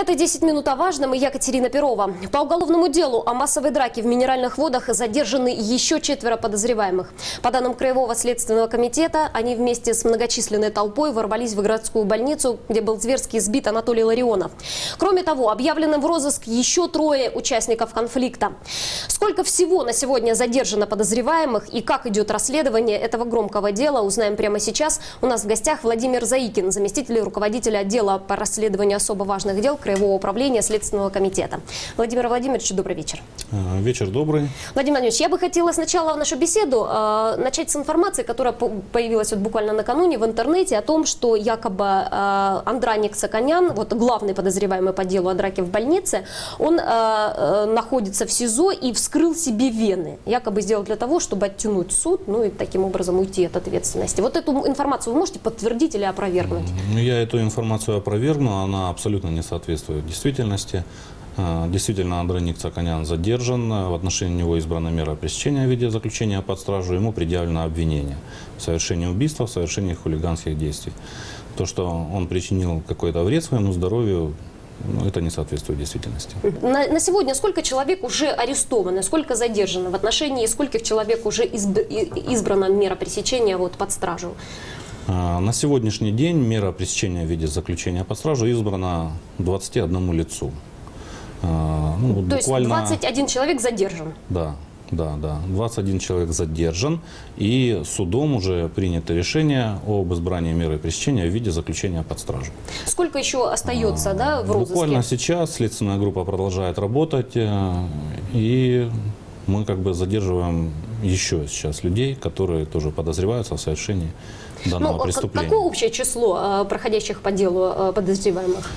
Это 10 минут о важном и я Катерина Перова. По уголовному делу о массовой драке в минеральных водах задержаны еще четверо подозреваемых. По данным Краевого следственного комитета, они вместе с многочисленной толпой ворвались в городскую больницу, где был зверски избит Анатолий Ларионов. Кроме того, объявлены в розыск еще трое участников конфликта. Сколько всего на сегодня задержано подозреваемых и как идет расследование этого громкого дела, узнаем прямо сейчас. У нас в гостях Владимир Заикин, заместитель руководителя отдела по расследованию особо важных дел Краевого управления Следственного комитета. Владимир Владимирович, добрый вечер. А, Вечер добрый. Владимир Владимирович, я бы хотела сначала нашу беседу э, начать с информации, которая по- появилась вот буквально накануне в интернете о том, что якобы э, Андраник Саканян, вот главный подозреваемый по делу о драке в больнице, он э, э, находится в СИЗО и вскрыл себе вены, якобы сделал для того, чтобы оттянуть суд, ну и таким образом уйти от ответственности. Вот эту информацию вы можете подтвердить или опровергнуть? Ну, Я эту информацию опровергну, она абсолютно не соответствует действительности. А, Действительно, Андроник Цаканян задержан, в отношении него избрана мера пресечения в виде заключения под стражу, ему предъявлено обвинение в совершении убийства, в совершении хулиганских действий. То, что он причинил какой-то вред своему здоровью, ну, это не соответствует действительности. На, на сегодня сколько человек уже арестовано, сколько задержано в отношении, скольких человек уже изб- избрана мера пресечения вот, под стражу? А, На сегодняшний день мера пресечения в виде заключения под стражу избрана 21 лицу. А, ну, То есть буквально- 21 человек задержан. Да, да, да. 21 человек задержан, и судом уже принято решение об избрании меры пресечения в виде заключения под стражу. Сколько еще остается да, в розыске? Буквально сейчас следственная группа продолжает работать, э, и мы как бы задерживаем еще сейчас людей, которые тоже подозреваются в совершении данного Ну, а преступления. какое общее число э, проходящих по делу э, подозреваемых?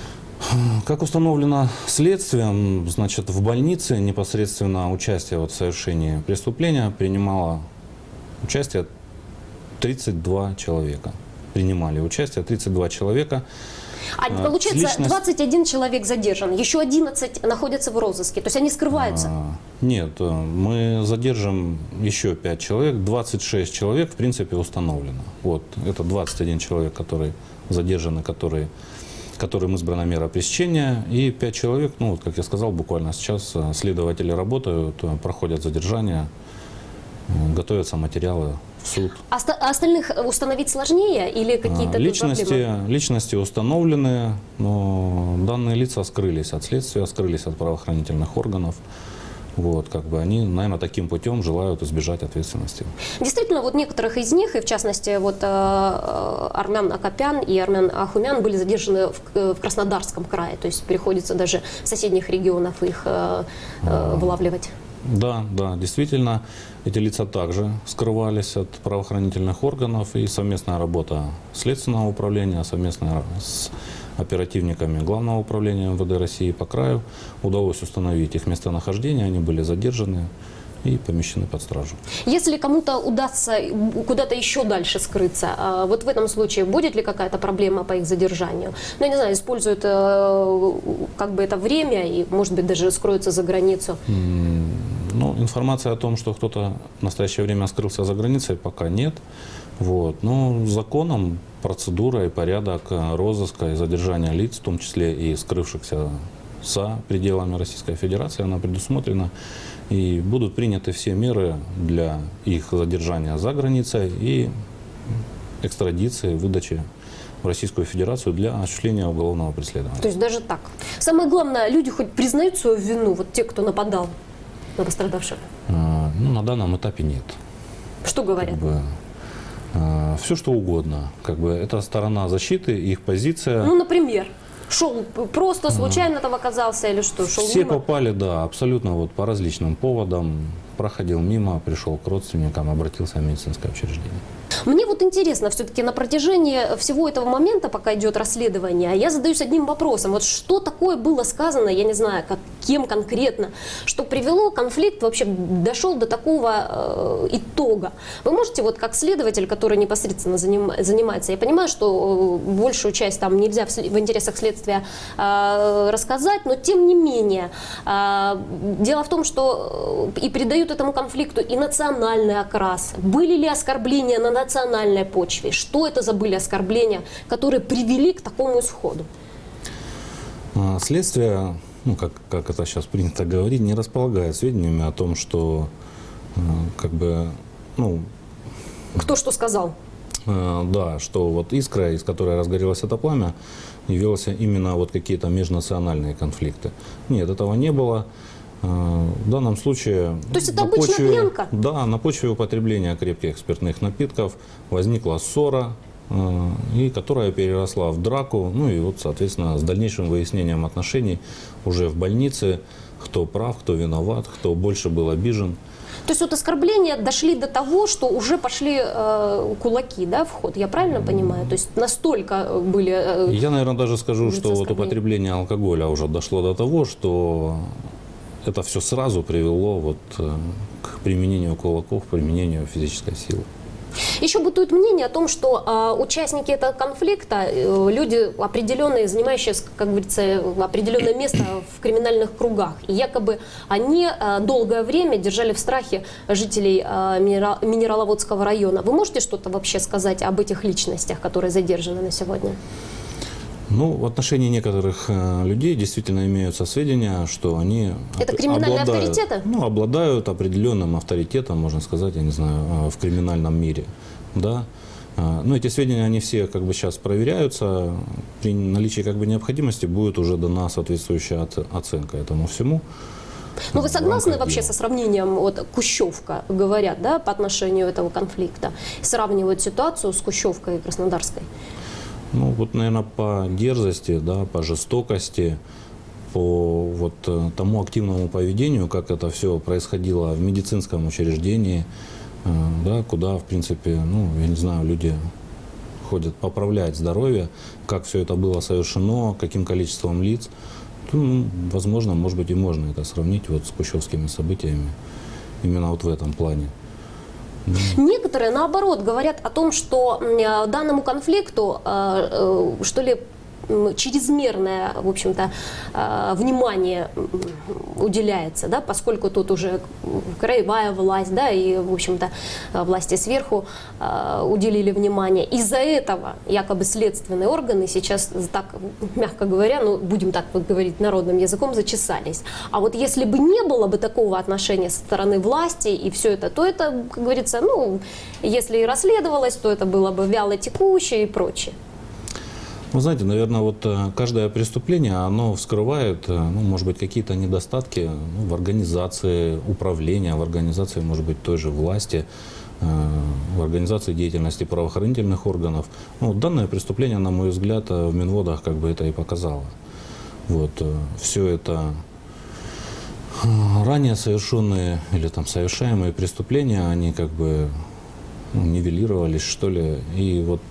Как установлено следствием, значит, в больнице непосредственно участие вот в совершении преступления принимало участие 32 человека. Принимали участие 32 человека. А, А, получается, личность- 21 человек задержан, еще 11 находятся в розыске, то есть они скрываются. А, Нет, э, мы задержим еще 5 человек, 26 человек в принципе установлено. Вот, это 21 человек, которые задержаны, которые которым избрана мера пресечения, и 5 человек, ну, вот, как я сказал, буквально сейчас э, следователи работают, э, проходят задержание, готовятся материалы в суд. А а остальных установить сложнее или какие-то А, Личности, проблемы? личности установлены, но данные лица скрылись от следствия, скрылись от правоохранительных органов. Вот, как бы они, наверное, таким путем желают избежать ответственности. Действительно, вот некоторых из них, и в частности, вот э, э, Армян Акопян и Армян Ахумян были задержаны в, э, в Краснодарском крае, то есть приходится даже в соседних регионах их э, э, вылавливать. Да, да, действительно, эти лица также скрывались от правоохранительных органов, и совместная работа Следственного управления, совместная с оперативниками Главного управления МВД России по краю удалось установить их местонахождение, они были задержаны и помещены под стражу. Если кому-то удастся куда-то еще дальше скрыться, а вот в этом случае будет ли какая-то проблема по их задержанию? Ну, я не знаю, используют э, как бы это время и, может быть, даже скроются за границу. Ну, информация о том, что кто-то в настоящее время скрылся за границей, пока нет. Вот. Но законом процедура и порядок э, розыска и задержания лиц, в том числе и скрывшихся за пределами Российской Федерации, она предусмотрена. И будут приняты все меры для их задержания за границей и экстрадиции, выдачи в Российскую Федерацию для осуществления уголовного преследования. То есть даже так. Самое главное, люди хоть признают свою вину, вот те, кто нападал на пострадавших. Э, Ну, на данном этапе нет. Что говорят? все что угодно. Как бы это сторона защиты, их позиция. Ну, например, шел просто случайно там оказался или что, шел Все мимо? попали, да, абсолютно вот по различным поводам. Проходил мимо, пришел к родственникам, обратился в медицинское учреждение. Мне вот интересно, все-таки на протяжении всего этого момента, пока идет расследование, я задаюсь одним вопросом. Вот что такое было сказано, я не знаю, как, кем конкретно, что привело конфликт, вообще дошел до такого э, итога. Вы можете, вот как следователь, который непосредственно заним- занимается, я понимаю, что э, большую часть там нельзя в, в интересах следствия э, рассказать, но тем не менее, э, дело в том, что э, и придают этому конфликту и национальный окрас. Были ли оскорбления на национальной почве? Что это за были оскорбления, которые привели к такому исходу? А, Следствие, ну, как, как это сейчас принято говорить, не располагает сведениями о том, что э, как бы, ну, Кто что сказал? Э, Да, что вот искра, из которой разгорелось это пламя, явился именно вот какие-то межнациональные конфликты. Нет, этого не было. Э, В данном случае... То есть это на обычная почве- пьянка? Да, на почве употребления крепких спиртных напитков возникла ссора, и которая переросла в драку, ну и вот, соответственно, с дальнейшим выяснением отношений уже в больнице, кто прав, кто виноват, кто больше был обижен. То есть вот оскорбления дошли до того, что уже пошли э, кулаки, да, в ход. Я правильно понимаю? То есть настолько э, были... э, Я, наверное, даже скажу, что вот употребление алкоголя уже дошло до того, что это все сразу привело вот э, к применению кулаков, к применению физической силы. Еще бытует мнение о том, что э, участники этого конфликта, э, люди определенные, занимающие, как говорится, определенное место в криминальных кругах. И якобы они э, долгое время держали в страхе жителей э, Минера- Минераловодского района. Вы можете что-то вообще сказать об этих личностях, которые задержаны на сегодня? Ну, в отношении некоторых э, людей действительно имеются сведения, что они Это криминальные обладают, авторитеты? Ну, обладают определенным авторитетом, можно сказать, я не знаю, э, в криминальном мире. Да? Э, Ну, эти сведения, они все как бы сейчас проверяются. При наличии как бы необходимости будет уже дана соответствующая оце- оценка этому всему. Ну, вы согласны вообще дела. со сравнением, вот Кущевка, говорят, да, по отношению этого конфликта? Сравнивают ситуацию с Кущевкой и Краснодарской. Ну, вот, наверное, по дерзости, да, по жестокости, по вот э, тому активному поведению, как это все происходило в медицинском учреждении, э, да, куда, в принципе, ну, я не знаю, люди ходят поправлять здоровье, как все это было совершено, каким количеством лиц. то, ну, возможно, может быть, и можно это сравнить вот с кущевскими событиями именно вот в этом плане. Некоторые, наоборот, говорят о том, что э, данному конфликту, э, э, что ли, чрезмерное, в общем-то, э, внимание уделяется, да, поскольку тут уже краевая власть, да, и, в общем-то, э, власти сверху э, уделили внимание. Из-за этого якобы следственные органы сейчас, так, мягко говоря, ну, будем так вот говорить народным языком, зачесались. А вот если бы не было бы такого отношения со стороны власти и все это, то это, как говорится, ну, если и расследовалось, то это было бы вяло текущее и прочее. Вы знаете, наверное, вот э, каждое преступление, оно вскрывает, э, ну, может быть, какие-то недостатки ну, в организации управления, в организации, может быть, той же власти, э, в организации деятельности правоохранительных органов. Ну, данное преступление, на мой взгляд, в Минводах как бы это и показало. Вот, все это ранее совершенные или там совершаемые преступления, они как бы ну, нивелировались, что ли, и вот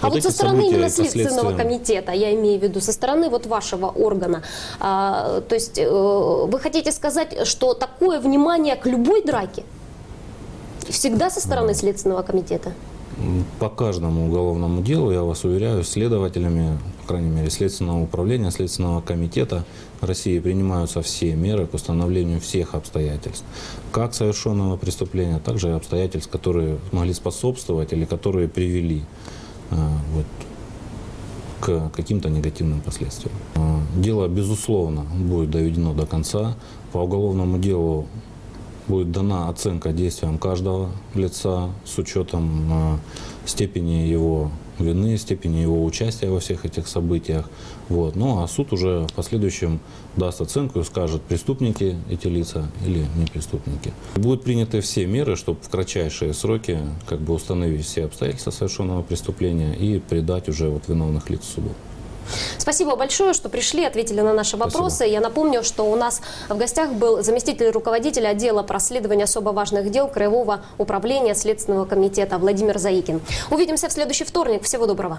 А вот, со стороны именно Следственного комитета, я имею в виду, со стороны вот вашего органа, а, то есть э, вы хотите сказать, что такое внимание к любой драке всегда со стороны Следственного комитета? По каждому уголовному делу, я вас уверяю, следователями, по крайней мере, Следственного управления, Следственного комитета России принимаются все меры к установлению всех обстоятельств. Как совершенного преступления, так же и обстоятельств, которые могли способствовать или которые привели вот, к каким-то негативным последствиям. Э, Дело, безусловно, будет доведено до конца. По уголовному делу будет дана оценка действиям каждого лица с учетом э, степени его вины, степени его участия во всех этих событиях. Вот. Ну а суд уже в последующем даст оценку и скажет, преступники эти лица или не преступники. Будут приняты все меры, чтобы в кратчайшие сроки как бы установить все обстоятельства совершенного преступления и предать уже вот виновных лиц суду. Спасибо большое, что пришли, ответили на наши Спасибо. вопросы. Я напомню, что у нас в гостях был заместитель руководителя отдела по расследованию особо важных дел Краевого управления Следственного комитета Владимир Заикин. Увидимся в следующий вторник. Всего доброго.